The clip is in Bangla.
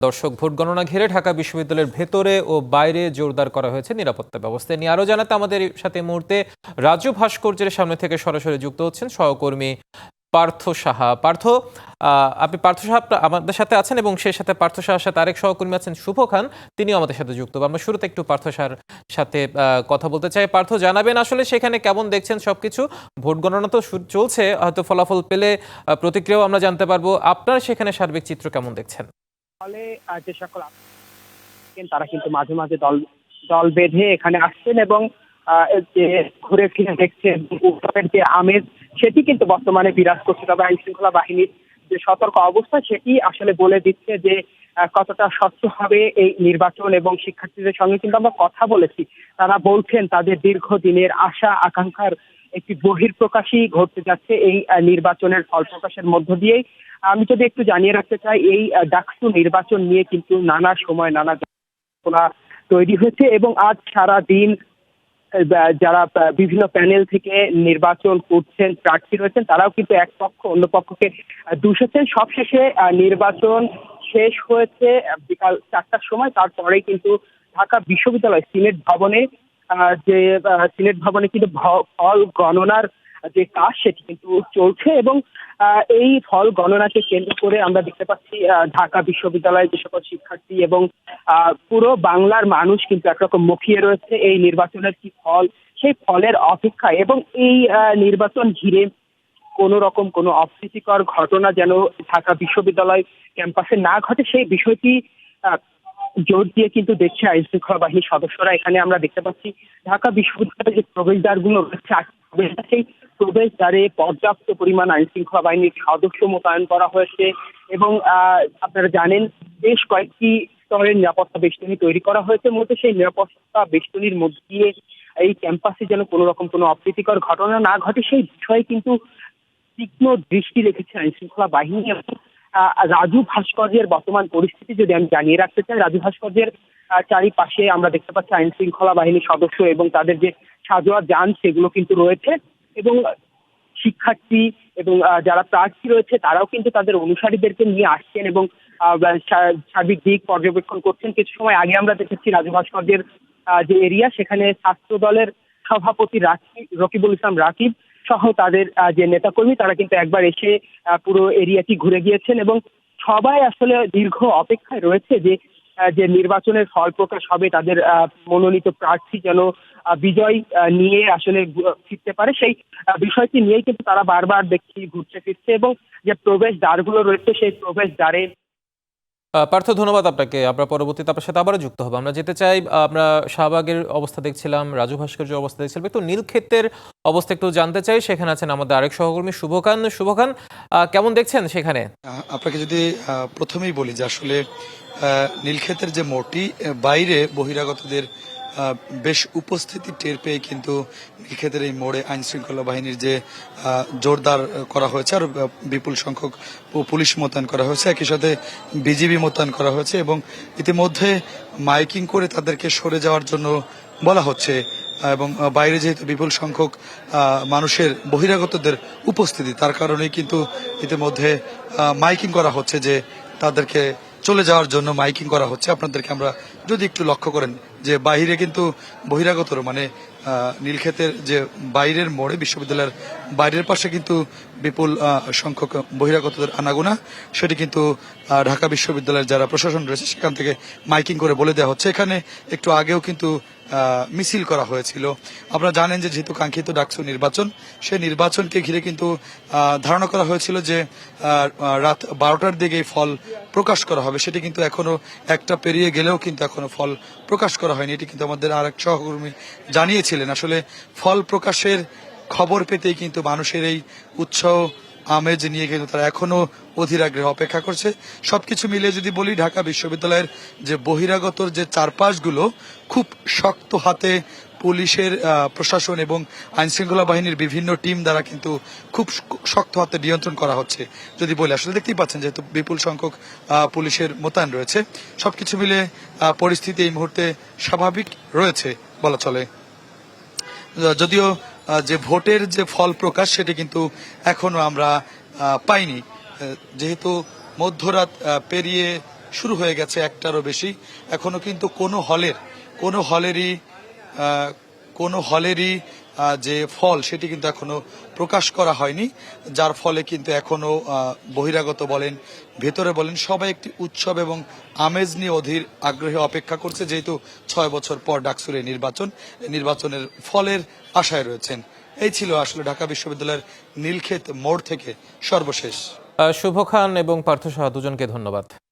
দর্শক, ভোট গণনা ঘিরে ঢাকা বিশ্ববিদ্যালয়ের ভেতরে ও বাইরে জোরদার করা হয়েছে নিরাপত্তা ব্যবস্থা নিয়ে। আরও জানাতে আমাদের সাথে মুহূর্তে রাজু ভাস্কর্যের সামনে থেকে সরাসরি যুক্ত হচ্ছেন সহকর্মী পার্থ সাহা। পার্থ আপনি পার্থ সাহা আমাদের সাথে আছেন এবং সেই সাথে পার্থ সাহার সাথে আরেক সহকর্মী আছেন শুভ খান, তিনিও আমাদের সাথে যুক্ত। আমরা শুরুতে একটু পার্থ সাহার সাথে কথা বলতে চাই। পার্থ, জানাবেন আসলে সেখানে কেমন দেখছেন সবকিছু? ভোট গণনা তো চলছে, হয়তো ফলাফল পেলে প্রতিক্রিয়াও আমরা জানতে পারব। আপনার সেখানে সার্বিক চিত্র কেমন দেখছেন? ফলে যে সকল তারা কিন্তু মাঝে মাঝে দল দল বেঁধে এখানে আসছেন এবং যে ঘুরে ফিরে দেখছেন উৎসবের যে আমেজ, সেটি কিন্তু বর্তমানে বিরাজ করছে। তবে আইন শৃঙ্খলা বাহিনীর যে সতর্ক অবস্থা, সেটি আসলে বলে দিচ্ছে যে কতটা স্বচ্ছ হবে এই নির্বাচন এবং শিক্ষার্থীদের সঙ্গে কিন্তু আমরা কথা বলেছি। তারা বলছেন, তাদের দীর্ঘদিনের আশা, আকাঙ্ক্ষার একটি বহির্প্রকাশই ঘটতে যাচ্ছে এই নির্বাচনের ফল প্রকাশের মধ্য দিয়েই। আমি যদি একটু জানিয়ে রাখতে চাই, এই ডাকসু নির্বাচন নিয়ে কিন্তু নানা সময় নানা জল্পনা তৈরি হয়েছে এবং আজ সারা দিন যারা বিভিন্ন প্যানেল থেকে নির্বাচন করছেন, প্রার্থী রয়েছেন, তারাও কিন্তু এক পক্ষ, অন্য পক্ষকে দুষেছেন। সবশেষে নির্বাচন শেষ হয়েছে বিকাল চারটার সময়। তারপরেই কিন্তু ঢাকা বিশ্ববিদ্যালয় সিনেট ভবনে যে সিনেট ভবনে কিন্তু ফল গণনার যে কাজ সেটি কিন্তু চলছে এবং এই ফল গণনাকে কেন্দ্র করে আমরা দেখতে পাচ্ছি ঢাকা বিশ্ববিদ্যালয়ের যে সকল শিক্ষার্থী এবং পুরো বাংলার মানুষ কিন্তু একরকম মুখিয়ে রয়েছে এই নির্বাচনের কি ফল, সেই ফলের অপেক্ষায় এবং এই নির্বাচন ঘিরে কোনো রকম কোনো অপ্রীতিকর ঘটনা যেন ঢাকা বিশ্ববিদ্যালয় ক্যাম্পাসে না ঘটে, সেই বিষয়টি জোর দিয়ে কিন্তু দেখছে আইন শৃঙ্খলা বাহিনীর সদস্যরা। এখানে আমরা দেখতে পাচ্ছি ঢাকা বিশ্ববিদ্যালয়ের যে প্রবেশদ্বারগুলো রয়েছে সেই প্রবেশদ্বারে পর্যাপ্ত পরিমাণ আইন শৃঙ্খলা বাহিনীর সদস্য মোতায়েন করা হয়েছে এবং আপনারা জানেন বেশ কয়েকটি স্তরের নিরাপত্তা বেষ্টনী তৈরি করা হয়েছে। মূলত সেই নিরাপত্তা বেষ্টনীর মধ্যে দিয়ে এই ক্যাম্পাসে যেন কোনো রকম কোনো অপ্রীতিকর ঘটনা না ঘটে, সেই বিষয়ে কিন্তু তীক্ষ্ণ দৃষ্টি রেখেছে আইন শৃঙ্খলা বাহিনী এবং রাজু ভাস্কর্যের বর্তমান পরিস্থিতি যদি আমি জানিয়ে রাখতে চাই, রাজু ভাস্কর্যের চারিপাশে আমরা দেখতে পাচ্ছি আইন শৃঙ্খলা বাহিনীর সদস্য এবং তাদের যে সাজোয়া যান, সেগুলো কিন্তু রয়েছে এবং শিক্ষার্থী এবং যারা প্রার্থী রয়েছে, তারাও কিন্তু তাদের অনুসারীদেরকে নিয়ে আসছেন এবং সার্বিক দিক পর্যবেক্ষণ করছেন। কিছু সময় আগে আমরা দেখেছি রাজু ভাস্কর্যের যে এরিয়া, সেখানে ছাত্র দলের সভাপতি রাকিব, রকিবুল ইসলাম রাকিব সহ তাদের যে নেতাকর্মী, তারা কিন্তু একবার এসে পুরো এরিয়াটি ঘুরে গিয়েছেন এবং সবাই আসলে দীর্ঘ অপেক্ষায় রয়েছে যে যে নির্বাচনের ফল প্রকাশ হবে, তাদের মনোনীত প্রার্থী যেন বিজয় নিয়ে আসলে ফিরতে পারে। সেই বিষয়টি নিয়েই কিন্তু তারা বারবার দেখছি, ঘুরছে, ফিরছে এবং যে প্রবেশ দ্বারগুলো রয়েছে, সেই প্রবেশ দ্বারে পার্থ, ধন্যবাদ আপনাকে। আমরা পরবর্তীতে আপনার সাথে আবারও যুক্ত হব। আমরা যেতে চাই আমরা শাহবাগের অবস্থা দেখছিলাম, রাজু ভাস্কর্যের অবস্থা দেখছিলাম, একটু নীলক্ষেত্রের অবস্থা একটু জানতে চাই। সেখানে আছেন আমাদের আরেক সহকর্মী, শুভকান। শুভকান কেমন দেখছেন সেখানে? আপনাকে যদি প্রথমেই বলি যে আসলে নীলক্ষেতের যে মোটি বাইরে বহিরাগতদের বেশ উপস্থিতি টের পেয়ে কিন্তু নীলক্ষেতের এই মোড়ে আইন শৃঙ্খলা বাহিনীর যে জোরদার করা হয়েছে আর বিপুল সংখ্যক পুলিশ মোতায়েন করা হয়েছে। একই সাথে বিজিবি মোতায়েন করা হয়েছে এবং ইতিমধ্যে মাইকিং করে তাদেরকে সরে যাওয়ার জন্য বলা হচ্ছে। এবং বাইরে যেহেতু বিপুল সংখ্যক মানুষের বহিরাগতদের উপস্থিতি, তার কারণেই কিন্তু ইতিমধ্যে মাইকিং করা হচ্ছে যে তাদেরকে চলে যাওয়ার জন্য মাইকিং করা হচ্ছে। আপনাদেরকে আমরা যদি একটু লক্ষ্য করেন যে বাহিরে কিন্তু বহিরাগতর মানে নীলক্ষেতের যে বাইরের মোড়ে, বিশ্ববিদ্যালয়ের বাইরের পাশে কিন্তু বিপুল সংখ্যক বহিরাগতদের আনাগোনা। সেটি কিন্তু ঢাকা বিশ্ববিদ্যালয়ের যারা প্রশাসন রয়েছে, সেখান থেকে মাইকিং করে বলে দেওয়া হচ্ছে। এখানে একটু আগেও কিন্তু মিছিল করা হয়েছিল। আপনারা জানেন যে যেহেতু কাঙ্ক্ষিত ডাকসু নির্বাচন সেই নির্বাচনকে ঘিরে কিন্তু ধারণা করা হয়েছিল যে রাত বারোটার দিকে ফল প্রকাশ করা হবে। সেটি কিন্তু এখনও একটা পেরিয়ে গেলেও কিন্তু এখনও ফল প্রকাশ করা হয়নি। এটি কিন্তু আমাদের আরেক সহকর্মী জানিয়েছিলেন আসলে ফল প্রকাশের খবর পেতেই কিন্তু মানুষের এই উৎসাহ, আমেজ নিয়ে কিন্তু তারা এখনও অধীর আগ্রহে অপেক্ষা করছে। সবকিছু মিলে যদি বলি, ঢাকা বিশ্ববিদ্যালয়ের যে বহিরাগতর যে চারপাশগুলো, খুব শক্ত হাতে পুলিশের প্রশাসন এবং আইনশৃঙ্খলা বাহিনীর বিভিন্ন টিম দ্বারা কিন্তু খুব শক্ত হাতে নিয়ন্ত্রণ করা হচ্ছে। যদি বলি, আসলে দেখতেই পাচ্ছেন যেহেতু বিপুল সংখ্যক পুলিশের মোতায়েন রয়েছে। সবকিছু মিলে পরিস্থিতি এই মুহূর্তে স্বাভাবিক রয়েছে বলা চলে। যদিও যে ভোটের যে ফল প্রকাশ, সেটি কিন্তু এখনও আমরা পাইনি। যেহেতু মধ্যরাত পেরিয়ে শুরু হয়ে গেছে একটারও বেশি, এখনও কিন্তু কোনো হলের, কোনো হলেরই কোনো হলেরই যে ফল সেটি কিন্তু এখনও প্রকাশ করা হয়নি, যার ফলে কিন্তু এখনও বহিরাগত বলেন, ভেতরে বলেন, সবাই একটি উৎসব এবং আমেজ নিয়ে অধীর আগ্রহে অপেক্ষা করছে, যেহেতু ছয় বছর পর ডাকসুরের নির্বাচন নির্বাচনের ফলের আশায় রয়েছেন। এই ছিল আসলে ঢাকা বিশ্ববিদ্যালয়ের নীলক্ষেত মোড় থেকে সর্বশেষ। শুভ খান এবং পার্থ সাহা দুজনকে ধন্যবাদ।